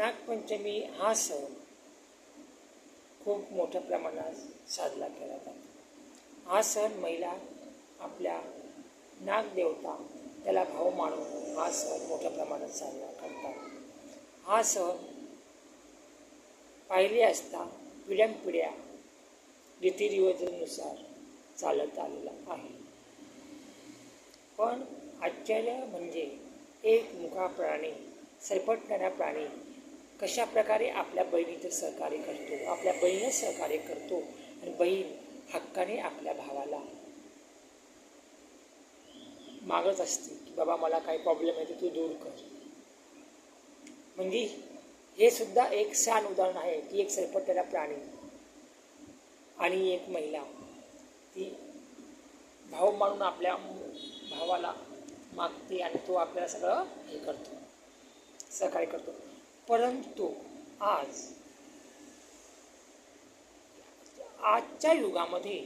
नागपंचमी हा सण खूप मोठ्या प्रमाणात साजरा केला जातो. हा सण महिला आपल्या नागदेवता त्याला भाव मानून हा सण मोठ्या प्रमाणात साजरा करतात. हा सण पाहिले असता पिढ्यानपिढ्या रीतिरिवाजानुसार चालत आलेला आहे. पण आश्चर्य म्हणजे एक मुखा प्राणी सरपटणारा प्राणी कशा प्रकारे आपल्या बहिणीचं सहकार्य करतो आपल्या बहिणीनं सहकार्य करतो आणि बहीण हक्काने आपल्या भावाला मागत असते की बाबा मला काही प्रॉब्लेम आहे तर तू दूर कर. म्हणजे हे सुद्धा एक छान उदाहरण आहे की एक सरपटलेला प्राणी आणि एक महिला ती भाव मानून आपल्या भावाला मागते आणि तो आपल्याला सगळं हे करतो सहकार्य करतो. परंतु आज आजच्या युगामध्ये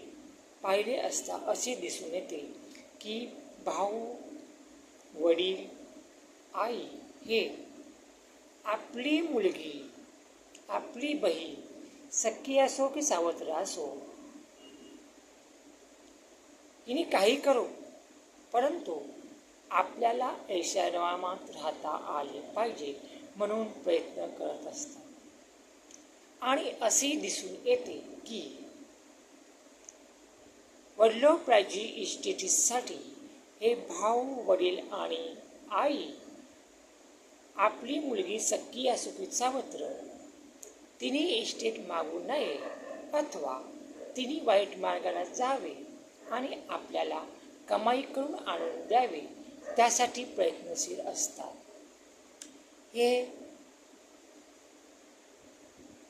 पाहिले असता असे दिसून येते की भाऊ वडील आई हे आपली मुलगी आपली बहीण सख्खी असो की सावत्र असो हिने काही करो परंतु आपल्याला ऐशारामात राहता आले पाहिजे. म्हणून प्रयत्न करत असतात. आणि असे दिसून येते की वडिलोप्राजी इस्टेटीसाठी हे भाऊ वडील आणि आई आपली मुलगी सक्की या की सावत्र तिने इस्टेट मागू नये अथवा तिने वाईट मार्गाला जावे आणि आपल्याला कमाई करून आणून द्यावे त्यासाठी प्रयत्नशील असतात. हे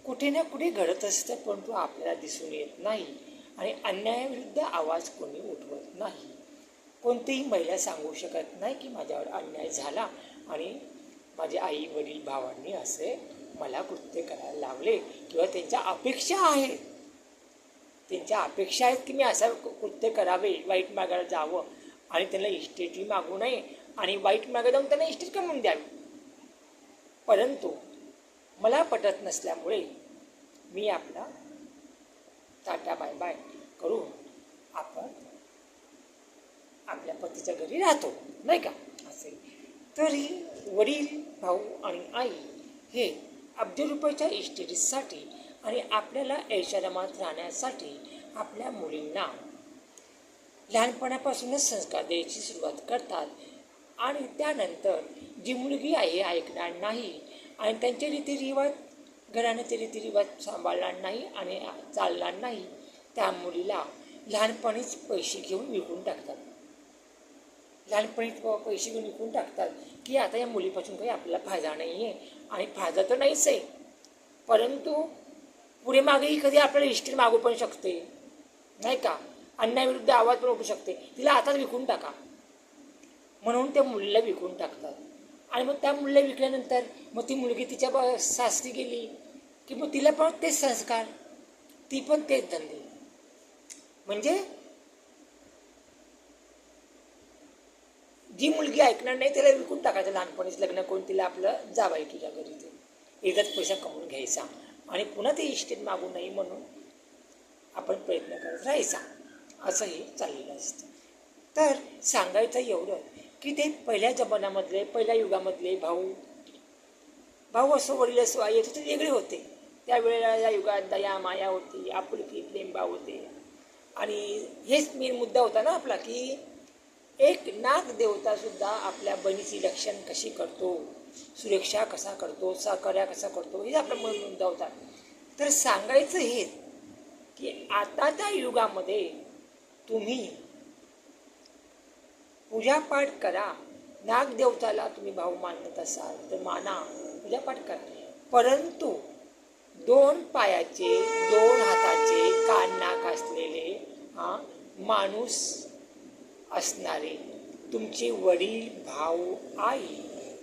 कुठे ना कुठे घडत असतं परंतु आपल्याला दिसून येत नाही. आणि अन्यायाविरुद्ध आवाज कोणी उठवत नाही. कोणतीही महिला सांगू शकत नाही की माझ्यावर अन्याय झाला. आणि माझे आई वडील भावांनी असे मला कृत्य करायला लावले किंवा त्यांच्या अपेक्षा आहेत. त्यांच्या अपेक्षा आहेत की मी असं कृत्य करावे वाईट मागायला जावं आणि त्यांना इस्टेटही मागू नये आणि वाईट मागे जाऊन त्यांना इस्टेट कमवून द्यावी. परंतु मला पटत नसल्यामुळे मी आपला टाटा बाय बाय करून आपण आपल्या पतीच्या घरी राहतो नाही का? असे. तरी वडील भाऊ आणि आई हे अब्ज रुपयाच्या इस्टेटीसाठी आणि आपल्याला ऐशारामात राहण्यासाठी आपल्या मुलींना लहानपणापासूनच संस्कार द्यायची सुरुवात करतात आणि त्यानंतर जी मुलगी आहे ऐकणार नाही आणि त्यांचे रीतिरिवाज घराण्याचे रीतिरिवाज सांभाळणार नाही आणि चालणार नाही त्या मुलीला लहानपणीच पैसे घेऊन विकून टाकतात. लहानपणीच पैसे घेऊन विकून टाकतात की आता या मुलीपासून काही आपल्याला फायदा नाही आहे आणि फायदा तर नाहीच आहे. परंतु पुढे मागेही कधी आपल्याला हिस्ट्री मागू पण शकते नाही का? अन्यायाविरुद्ध आवाज पण उठू शकते. तिला आताच विकून टाका. म्हणून त्या मुलीला विकून टाकतात. आणि मग त्या मुलीला विकल्यानंतर मग ती मुलगी तिच्या ब सासरी गेली की मग तिला पण तेच संस्कार ती पण तेच धंदे. म्हणजे जी मुलगी ऐकणार नाही त्याला विकून टाकायचं लहानपणीच लग्न करून तिला आपलं जावाय तुझ्या घरी ते. एकदाच पैसा कमवून घ्यायचा. आणि पुन्हा ते इस्टेट मागू नये म्हणून आपण प्रयत्न करत राहायचा. असं हे चाललेलं असतं. तर सांगायचं एवढं की ते पहिल्या जमान्यामधले पहिल्या युगामधले भाऊ. भाऊ असो वडील असो आई असो ते वेगळे होते. त्यावेळेला या युगात दया माया होती आपुलकी प्रेमभाव होते. आणि हेच मेन मुद्दा होता ना आपला की एक नाग देवतासुद्धा आपल्या बहिणीची रक्षण कशी करतो सुरक्षा कसा करतो सहकार्य कसा करतो हे आपला मूळ मुद्दा होता. तर सांगायचं हे की आताच्या युगामध्ये तुम्ही पूजापाठ करा. नागदेवताला तुम्ही भाऊ मानत असाल तर माना पूजापाठ करा. परंतु दोन पायाचे दोन हाताचे कान नाक असलेले हा माणूस असणारे तुमचे वडील भाऊ आई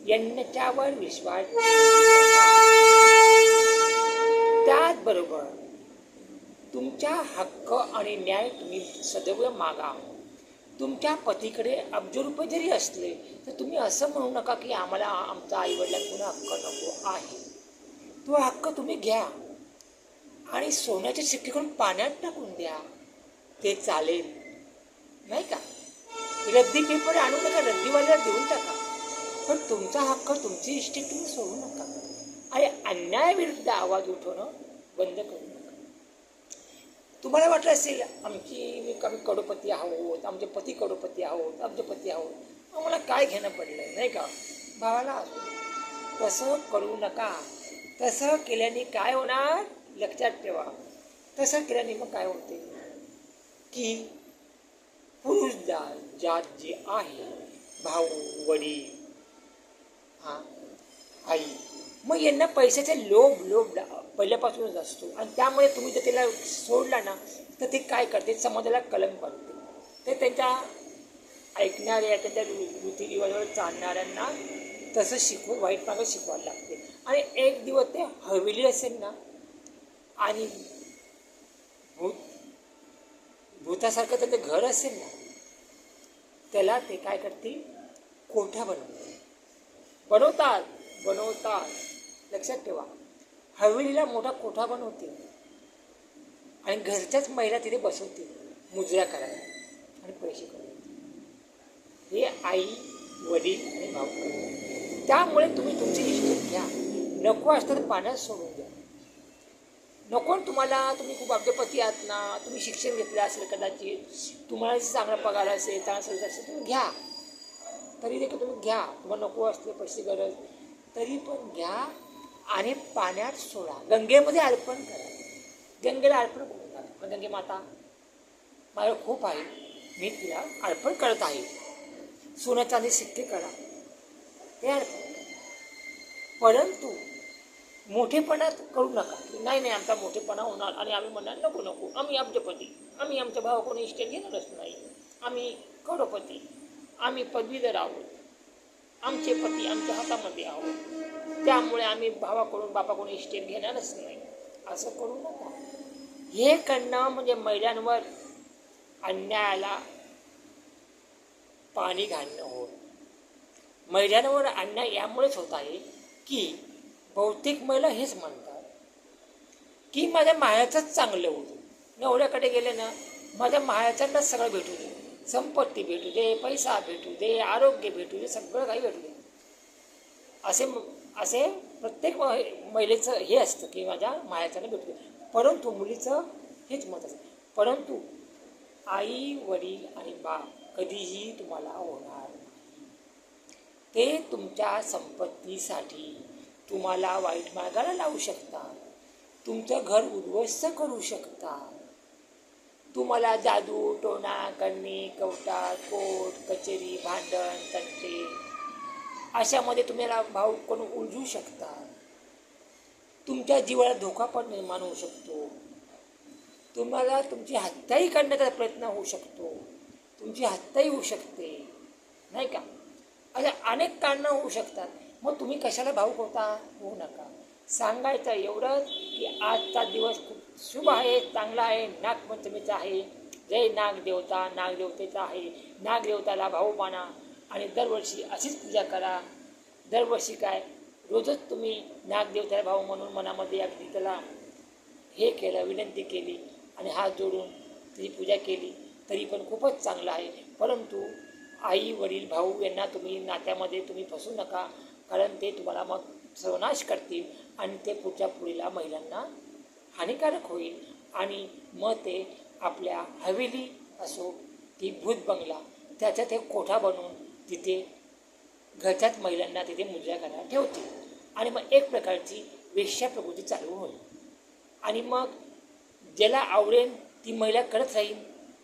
यांच्यावर विश्वास त्याचबरोबर तुमच्या हक्क आणि न्याय तुम्ही सदैव मागा. तुमच्या पतीकडे अब्ज रुपये जरी असले तर तुम्ही असं म्हणू नका की आम्हाला आमचा आईवडिलांकडून हक्क नको आहे. तो हक्क तुम्ही घ्या आणि सोन्याचे शिक्के करून पाण्यात टाकून द्या. ते चालेल. नाही का? रद्दी पेपर आणू नका रद्दीवाल्याला देऊन टाका. पण तुमचा हक्क तुमची इष्टी तुम्ही सोडू नका. आणि अन्यायाविरुद्ध आवाज उठवणं बंद करू तुम्हाला वाटलं असेल आमची मी आम्ही कडोपती आहोत आमचे पती कडोपती आहोत आमचे पती आहोत. आम्हाला काय घेणं पडलं नाही का? भावाला असू तसं करू नका. तसं केल्याने काय होणार? लक्षात ठेवा. तसं केल्याने मग काय होते? की पुरुष जात जात जी आहे भाऊ वडील हा आई मग यांना पैशाचे लोभ लोभ पहिल्यापासूनच असतो. आणि त्यामुळे तुम्ही जर त्याला सोडला ना तर ते काय करते? समाजाला कलंक बनते. ते त्यांच्या ऐकणाऱ्या त्यांच्या रीतिरिवाजावर चालणाऱ्यांना तसं शिकवून वाईट मागं शिकवायला लागते. आणि एक दिवस ते हवेली असेल ना आणि भूत भूतासारखं त्याचं घर असेल ना त्याला ते काय करतील? कोठा बनवतात बनवतात बनवतात. लक्षात ठेवा. हवेलीला मोठा कोठा बनवतील आणि घरच्याच महिला तिथे बसवतील मुजरा करायला. आणि पैसे कमवतील हे आई वडील आणि भाऊ. करतात त्यामुळे तुम्ही तुमची इष्ट घ्या. नको असतं तर पाण्यात सोडून द्या. नको तुम्हाला तुम्ही खूप अब्जपती आहात ना. तुम्ही शिक्षण घेतलं असेल कदाचित. तुम्हाला चांगला पगार असेल चांगला सर्विस असेल तुम्ही घ्या. तरी देखील तुम्ही घ्या. तुम्हाला नको असले पैसे गरज. तरी पण घ्या. आणि पाण्यात सोडा. गंगेमध्ये अर्पण करा. गंगेला अर्पण करून गंगे माता माझं खूप आहे. मी तिला अर्पण करत आहे. सोनं चांदी सिक्के करा. हे अर्पण परंतु मोठेपणात करू नका. की नाही नाही आमचा मोठेपणा होणार. आणि आम्ही म्हणणार नको नको. आम्ही अब्जपती आम्ही आमच्या भावा कोणी इष्ट घेणारच नाही. आम्ही करोडपती. आम्ही पदवीधर आहोत. आमचे पती आमच्या हातामध्ये आहोत. त्यामुळे आम्ही भावाकडून बापाकडून इस्टेट घेणारच नाही. असं करू नका. हे करणं म्हणजे महिलांवर अन्यायाला पाणी घालणं होत महिलांवर अन्याय यामुळेच होत आहे की बहुतेक महिला हेच म्हणतात की माझ्या मायाचंच चांगलं होतं नवऱ्याकडे गेले ना माझ्या मायाच्यांनाच सगळं भेटू दे. संपत्ती भेटू दे पैसा भेटू दे आरोग्य भेटू दे सगळं काही भेटू दे. असे असे प्रत्येक महिलेचं हे असतं की माझ्या मायाच्यानं भेटू परंतु मुलीचं हेच मत असतं परंतु आई वडील आणि बाप कधीही तुम्हाला होणार ते तुमच्या संपत्तीसाठी तुम्हाला वाईट मार्गाला लावू शकतात. तुमचं घर उद्ध्वस्त करू शकतात. तुम्हाला जादू टोना करणी कवटा कोट कचेरी भांडण तंटे अशामध्ये तुम्हाला भाऊ कोण उलझू शकता तुमच्या जीवाला धोका पण निर्माण होऊ शकतो. तुम्हाला तुमची हत्याही करण्याचा प्रयत्न होऊ शकतो. तुमची हत्याही होऊ शकते. नाही का? अशा अनेक कारणं होऊ शकतात. मग तुम्ही कशाला भाऊक होता? होऊ नका. सांगायचं एवढंच की आजचा दिवस खूप शुभ आहे चांगला आहे. नागपंचमीचा आहे. जय नागदेवता. नागदेवतेचा आहे. नागदेवताला भाऊ माना. आणि दरवर्षी अशीच पूजा करा. दरवर्षी काय? रोजच तुम्ही नागदेवताला भाऊ म्हणून मनामध्ये या त्याला हे केलं विनंती केली आणि हात जोडून तिची पूजा केली तरी पण खूपच चांगलं आहे. परंतु आई वडील भाऊ यांना तुम्ही नात्यामध्ये तुम्ही फसू नका कारण ते तुम्हाला मग सर्वनाश करतील आणि ते पुढच्या पुढीला महिलांना हानिकारक होईल. आणि मग ते आपल्या हवेली असो की भूत बंगला त्याच्यात एक कोठा बनवून तिथे घरच्याच महिलांना तिथे मुद्रा करायला ठेवतील आणि मग एक प्रकारची वेश्या प्रकृती चालू होईल. आणि मग ज्याला आवडेल ती महिला करत राहील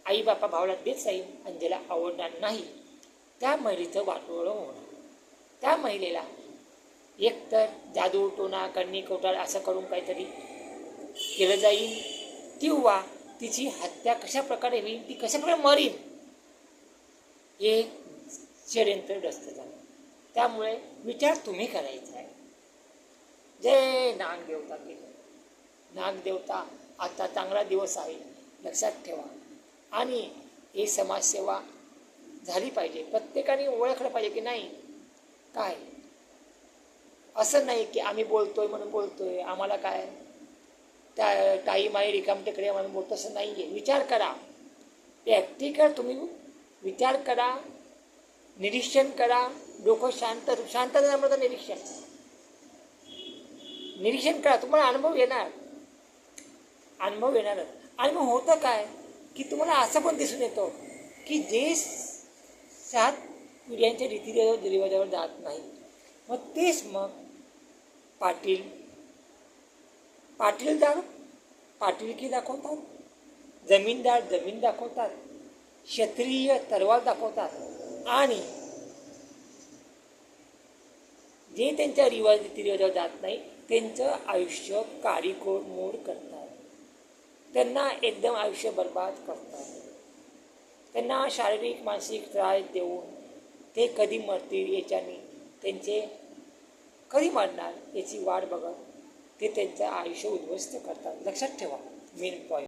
आई बापा भावाला देत राहील आणि ज्याला आवडणार नाही त्या महिलेचं वाटोळं होणार. त्या महिलेला एकतर जादू टोना कन्नी कोटाळ असं करून काहीतरी केलं जाईल किंवा तिची हत्या कशा प्रकारे होईल ती कशाप्रकारे मरील हे षडयंत्र ग्रस्त झालं त्यामुळे विचार तुम्ही करायचा आहे. जय नागदेवता केलं. नागदेवता आता चांगला दिवस आहे. लक्षात ठेवा. आणि ही समाजसेवा झाली पाहिजे. प्रत्येकाने ओळखलं पाहिजे की नाही? काय? असं नाही की आम्ही बोलतोय म्हणून बोलतोय. आम्हाला काय? त्या टाईम आहे रिकाम टेकडे म्हणून बोलतो. असं नाही आहे विचार करा. प्रॅक्टिकल तुम्ही विचार करा. निरीक्षण करा डोकं शांत शांत झाल्यामुळे निरीक्षण. निरीक्षण करा तुम्हाला अनुभव येणार. अनुभव येणारच आणि मग होतं काय? की तुम्हाला असं पण दिसून येतं की जे सात पिढ्यांच्या रीती रिवाजावर जात नाही. मग तेच मग पाटील. पाटीलदार पाटीलकी दाखवतात. जमीनदार जमीन दाखवतात. क्षत्रिय तरवार दाखवतात. आणि जे त्यांच्या रिवाज रीतिरिवाजावर जात नाही त्यांचं आयुष्य कारिकोड मोड करतात. त्यांना एकदम आयुष्य बर्बाद करतात. त्यांना शारीरिक मानसिक त्रास देऊन ते कधी मरतील याच्याने त्यांचे कधी मरणार याची वाट बघत ते त्यांचं आयुष्य उद्ध्वस्त करतात. लक्षात ठेवा मेन पॉईंट